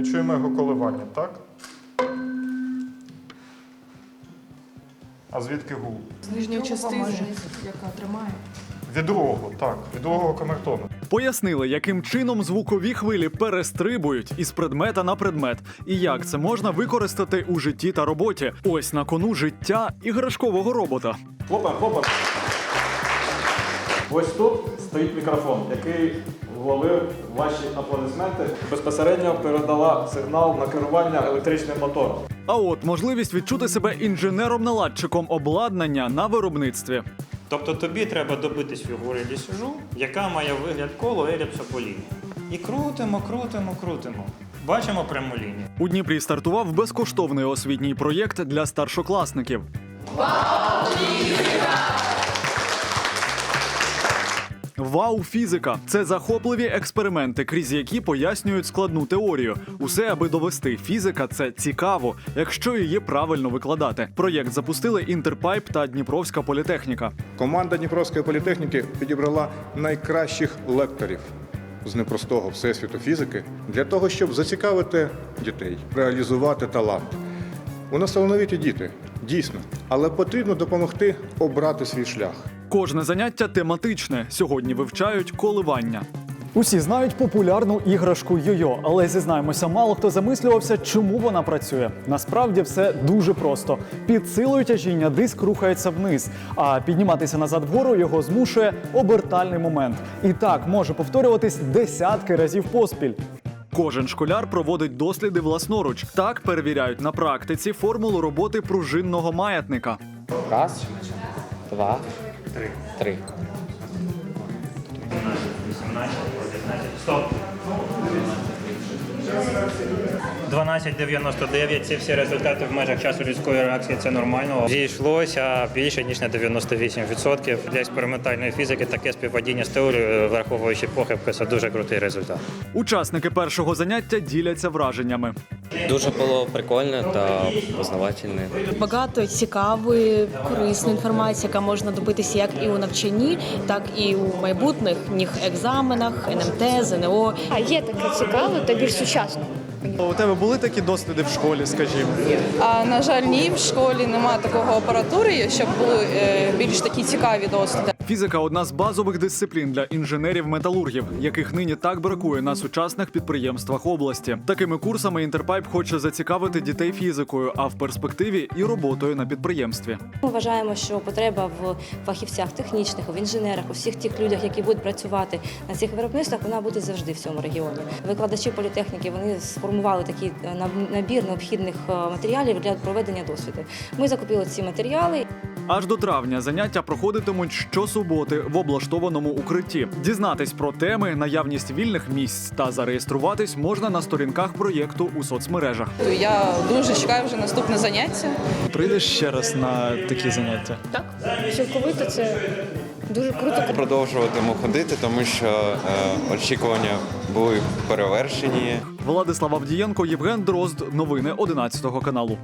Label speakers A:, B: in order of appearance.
A: Ми чуємо його коливання, так? А звідки гул?
B: З нижньої частини, яка тримає.
A: Від другого, так, від другого камертону.
C: Пояснили, яким чином звукові хвилі перестрибують із предмета на предмет, і як це можна використати у житті та роботі. Ось на кону життя іграшкового робота.
D: Хлопаємо, хлопаємо. Ось тут стоїть мікрофон, який вловив ваші аплодисменти. Безпосередньо передала сигнал на керування електричним мотором.
C: А от можливість відчути себе інженером-наладчиком обладнання на виробництві.
E: Тобто тобі треба добитись фігури лісежу, яка має вигляд коло еліпса по лінії. І крутимо, крутимо, крутимо. Бачимо пряму лінію.
C: У Дніпрі стартував безкоштовний освітній проєкт для старшокласників. Вау, фізика! Це захопливі експерименти, крізь які пояснюють складну теорію. Усе аби довести фізика це цікаво, якщо її правильно викладати. Проєкт запустили Інтерпайп та Дніпровська політехніка.
F: Команда Дніпровської політехніки підібрала найкращих лекторів з непростого всесвіту фізики для того, щоб зацікавити дітей, реалізувати талант. У нас талановиті діти, дійсно, але потрібно допомогти обрати свій шлях.
C: Кожне заняття тематичне. Сьогодні вивчають коливання. Усі знають популярну іграшку йо-йо, але зізнаємося, мало хто замислювався, чому вона працює. Насправді все дуже просто. Під силою тяжіння диск рухається вниз, а підніматися назад вгору його змушує обертальний момент. І так може повторюватись десятки разів поспіль. Кожен школяр проводить досліди власноруч. Так перевіряють на практиці формулу роботи пружинного маятника.
G: Раз, два, три.
E: 18, 19. Стоп. 12,99 – це всі результати в межах часу людської реакції. Це нормально. Зійшлося більше ніж на 98%. Для експериментальної фізики таке співпадіння з теорією, враховуючи похибки, це дуже крутий результат.
C: Учасники першого заняття діляться враженнями.
G: Дуже було прикольно та познавательне.
H: Багато цікавої, корисної інформації, яка можна добитися як і у навчанні, так і у майбутніх екзаменах, НМТ, ЗНО.
I: А є таке цікаве та більш сучасно.
C: У тебе були такі досліди в школі, скажімо?
B: А на жаль, ні, в школі немає такого апаратури, щоб були е, більш такі цікаві досліди.
C: Фізика одна з базових дисциплін для інженерів-металургів, яких нині так бракує на сучасних підприємствах області. Такими курсами Інтерпайп хоче зацікавити дітей фізикою, а в перспективі і роботою на підприємстві.
J: Ми вважаємо, що потреба в фахівцях технічних, в інженерах, у всіх тих людях, які будуть працювати на цих виробництвах, вона буде завжди в цьому регіоні. Викладачі політехніки вони сформували такий е, набір необхідних е, матеріалів для проведення досвіду. Ми закупили ці матеріали.
C: Аж до травня заняття проходитимуть щосуботи в облаштованому укритті. Дізнатись про теми, наявність вільних місць та зареєструватись можна на сторінках проєкту у соцмережах.
B: Я дуже чекаю вже наступне заняття.
C: Прийдеш ще раз на такі заняття.
I: Так, цілковито це дуже круто.
K: Продовжуватиму ходити, тому що е, очікування були перевершені.
C: Владислав Авдієнко, Євген Дрозд. Новини 11 каналу.